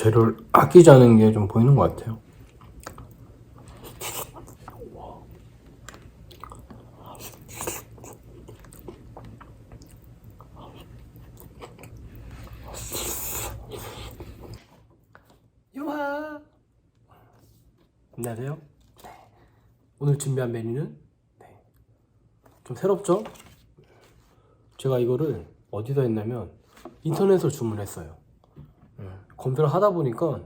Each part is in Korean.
재료를 않은 게좀 보이는 것 같아요. 유하 안녕하세요. 네. 오늘 준비한 메뉴는 네. 좀 새롭죠? 제가 이거를 어디서 했냐면 인터넷으로 주문했어요. 네. 검색을 하다 보니까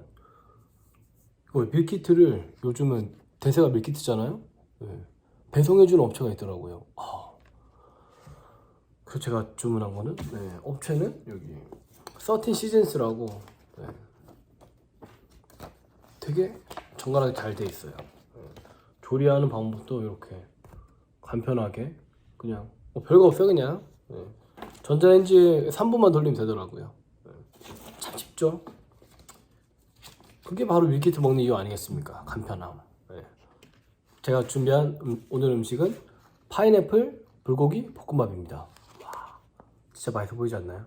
이거 밀키트를 요즘은 대세가 밀키트잖아요. 네. 배송해주는 업체가 있더라고요. 아. 그래서 제가 주문한 거는 네. 업체는 여기 서틴 시즌스라고 네. 되게 정갈하게 잘 돼 있어요. 네. 조리하는 방법도 이렇게 간편하게 그냥 뭐 별거 없어요 그냥 네. 전자레인지에 3분만 돌리면 되더라고요. 네. 참 쉽죠? 그게 바로 밀키트 먹는 이유 아니겠습니까? 간편함. 네. 제가 준비한 음- 오늘 음식은 파인애플 불고기 볶음밥입니다. 와, 진짜 맛있어 보이지 않나요?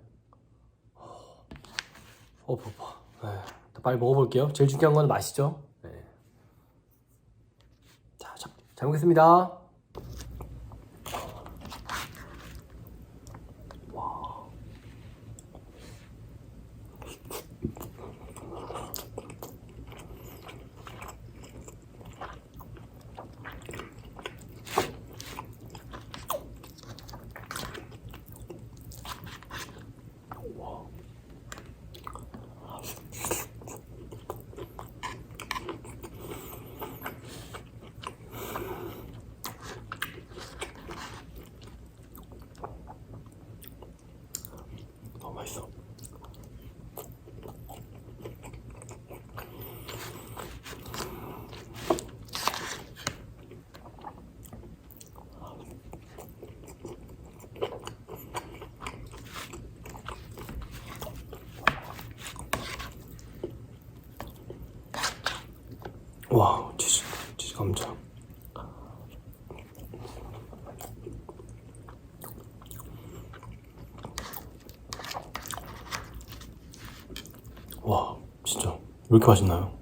어, 봐봐. 네. 빨리 먹어볼게요. 제일 중요한 건 맛이죠. 네. 자, 자, 잘 먹겠습니다. 너무 맛있어. 와, 치즈, 치즈 감자. 와, 진짜 왜 이렇게 맛있나요?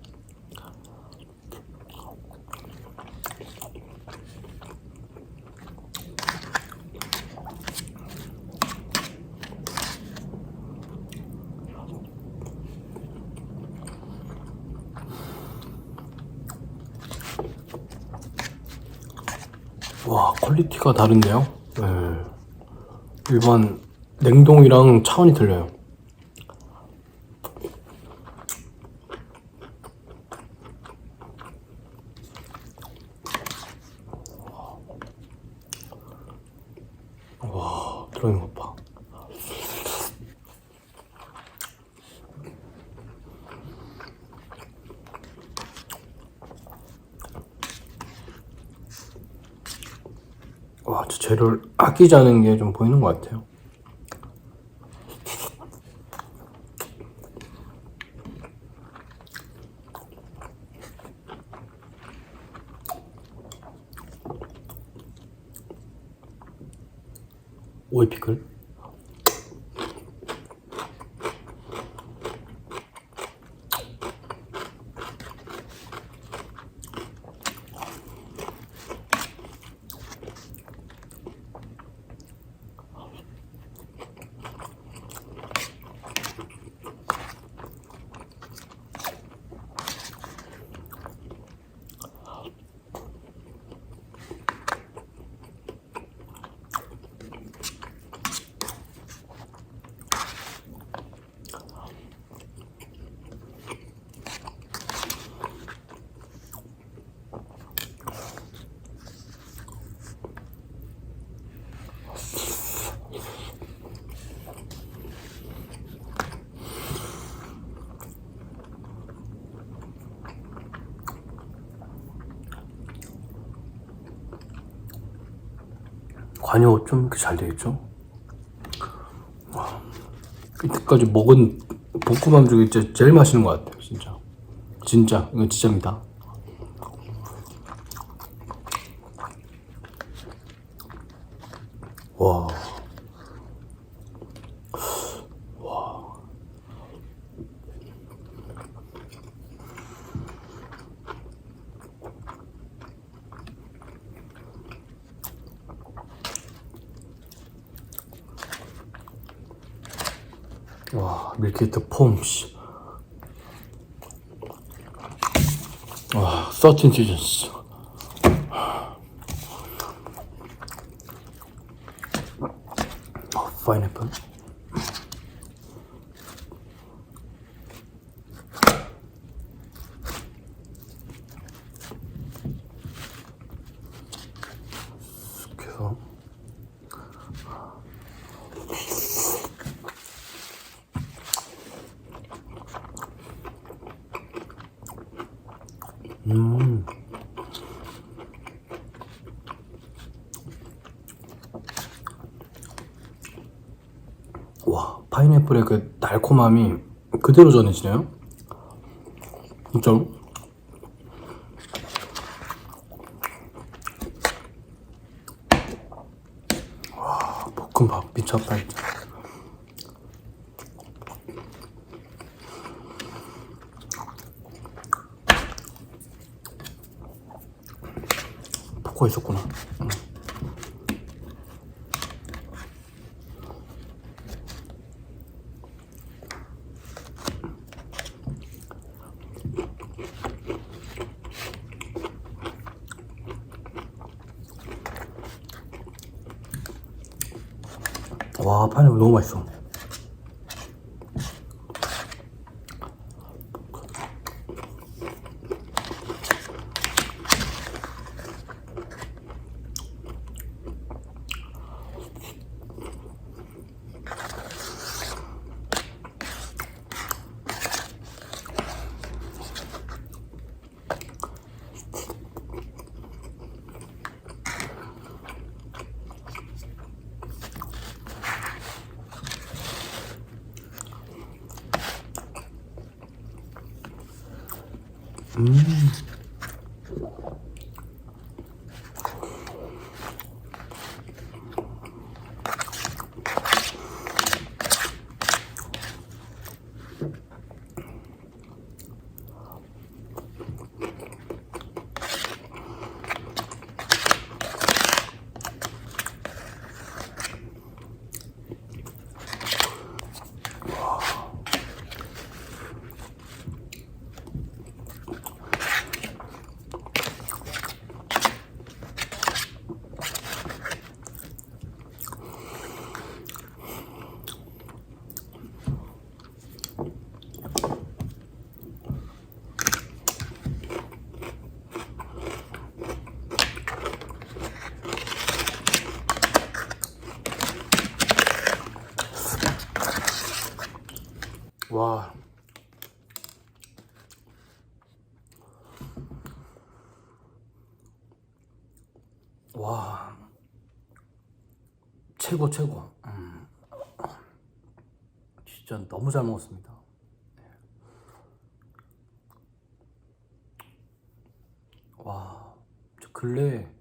와, 퀄리티가 다른데요? 네. 일반 냉동이랑 차원이 틀려요. 와, 들어있는 것 봐. 와, 저 재료를 않은 게좀 보이는 것 같아요. 오이 피클? 관여 좀 이렇게 잘 되겠죠? 와, 이때까지 먹은 볶음밥 중에 진짜 제일 맛있는 것 같아요, 진짜. 진짜, 이건 진짜입니다. 와. 밀키트 폼, 씨. 와, 13 시즌스. 어, 파인애플. 이렇게 해서 음. 와, 파인애플의 그 달콤함이 그대로 전해지네요. 진짜로? 와, 볶음밥 미쳤다, 진짜. 포커 있었구나. 응. 와, 파인애플 너무 맛있어. М -м -м. 와. 와. 최고 최고. 음. 진짜 너무 잘 먹었습니다. 와. 저 근래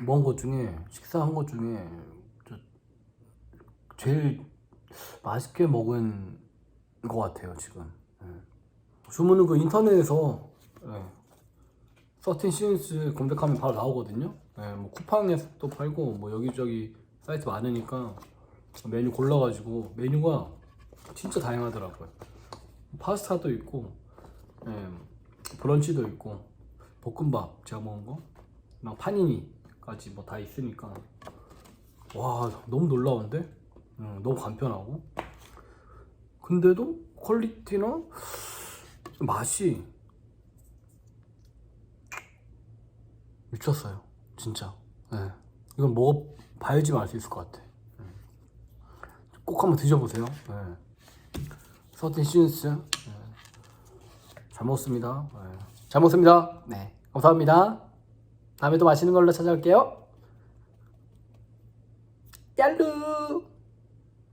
먹은 것 중에 식사한 것 중에 저 제일 맛있게 먹은 것 같아요 지금. 예. 주문은 그 인터넷에서 예. 13 시즌스 검색하면 바로 나오거든요. 예, 뭐 쿠팡에서도 팔고 뭐 여기저기 사이트 많으니까 메뉴 골라가지고 메뉴가 진짜 다양하더라고요. 파스타도 있고 예, 브런치도 있고 볶음밥 제가 먹은 거 막 파니니까지 뭐 다 있으니까. 와 너무 놀라운데 음, 너무 간편하고. 근데도 퀄리티나 맛이 미쳤어요 진짜. 예. 이건 먹어봐야지만 알 수 있을 것 같아. 예. 꼭 한번 드셔보세요. 예. 서틴 시즌스. 예. 잘 먹었습니다. 예. 잘 먹습니다. 네. 감사합니다. 다음에 또 맛있는 걸로 찾아올게요. 얄루